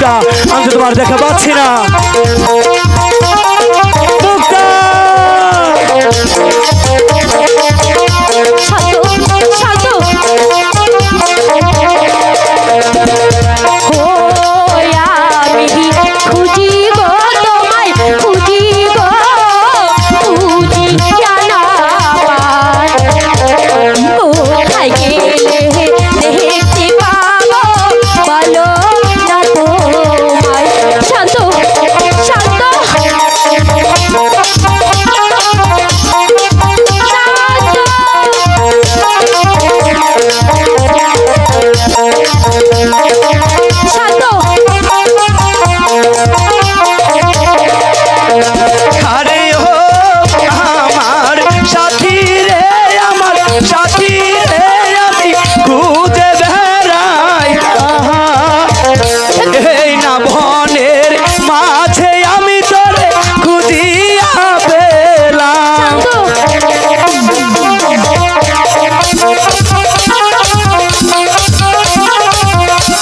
মুখটা আমি তোমার দেখা পাচ্ছি না।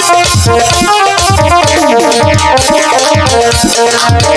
Thank you.